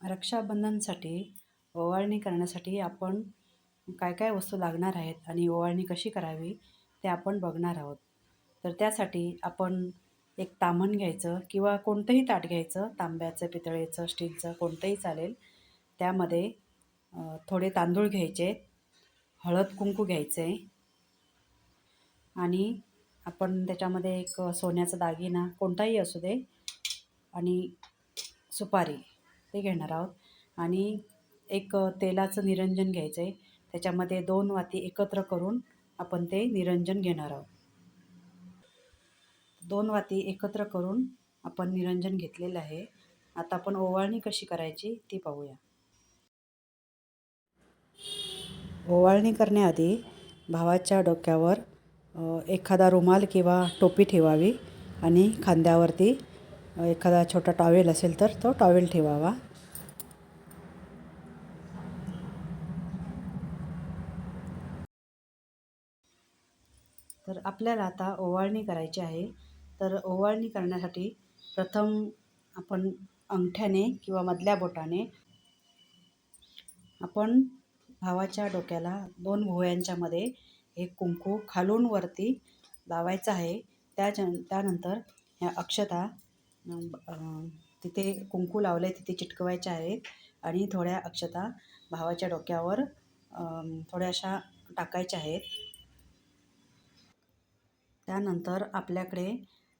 रक्षाबंधनसाठी ओवाळणी करण्यासाठी आपण काय काय वस्तू लागणार आहेत आणि ओवाळणी कशी करावी ते आपण बघणार आहोत. तर त्यासाठी आपण एक तामण घ्यायचं किंवा कोणतंही ताट घ्यायचं तांब्याचं पितळेचं स्टीलचं कोणतंही चालेल. त्यामध्ये थोडे तांदूळ घ्यायचे हळद कुंकू घ्यायचे आणि आपण त्याच्यामध्ये एक सोन्याचा दागिना कोणताही असू दे आणि सुपारी. ते घेणार आहोत. आणि एक तेलाचं निरंजन घ्यायचं आहे त्याच्यामध्ये दोन वाती एकत्र करून आपण ते निरंजन घेणार आहोत. दोन वाती एकत्र करून आपण निरंजन घेतलेलं आहे. आता आपण ओवाळणी कशी करायची ती पाहूया. ओवाळणी करण्याआधी भावाच्या डोक्यावर एखादा रुमाल किंवा टोपी ठेवावी आणि खांद्यावरती एखादा छोटा टॉवेल असेल तर तो टॉवेल ठेवावा. तर आपल्याला आता ओवाळणी करायची आहे. तर ओवाळणी करण्यासाठी प्रथम आपण अंगठ्याने किंवा मधल्या बोटाने आपण भावाच्या डोक्याला दोन भुवयांच्या मध्ये एक कुंकू खालून वरती लावायचं आहे. त्या त्यानंतर ह्या अक्षता तिथे कुंकू लावले तिथे चिटकवायच्या आहेत आणि थोड्या अक्षता भावाच्या डोक्यावर थोड्या थोड्याशा टाकायच्या आहेत. त्यानंतर आपल्याकडे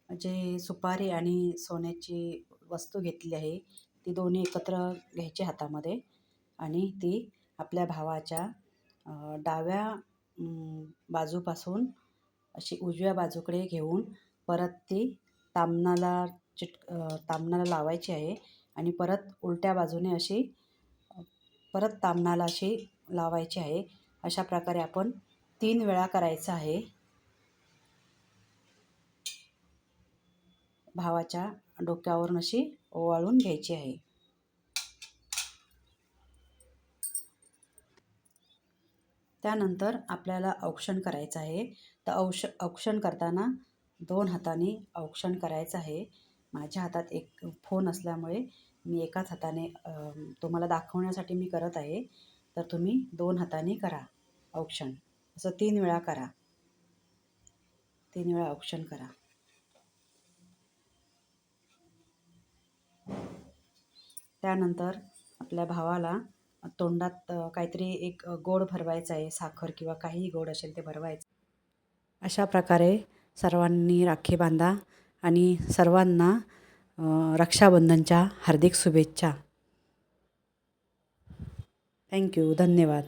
जे सुपारी आणि सोन्याची वस्तू घेतली आहे ती दोन्ही एकत्र घ्यायची हातामध्ये आणि ती आपल्या भावाच्या डाव्या बाजूपासून अशी उजव्या बाजूकडे घेऊन परत ती तामणाला चिट तामणाला लावायची आहे आणि परत उलट्या बाजूने अशी परत तामणाला अशी लावायची आहे. अशा प्रकारे आपण तीन वेळा करायचं आहे. भावाच्या डोक्यावरून अशी ओवाळून घ्यायची आहे. त्यानंतर आपल्याला औक्षण करायचं आहे. तर औक्ष औक्षण करताना दोन हाताने औक्षण करायचं आहे. माझ्या हातात एक फोन असल्यामुळे मी एकाच हाताने तुम्हाला दाखवण्यासाठी मी करत आहे. तर तुम्ही दोन हाताने करा. औक्षण असं तीन वेळा करा. तीन वेळा औक्षण करा. त्यानंतर आपल्या भावाला तोंडात काहीतरी एक गोड भरवायचं आहे साखर किंवा काहीही गोड असेल ते भरवायचं. अशा प्रकारे सर्वांनी राखी बांधा. आणि सर्वांना रक्षाबंधनच्या हार्दिक शुभेच्छा. थँक्यू धन्यवाद.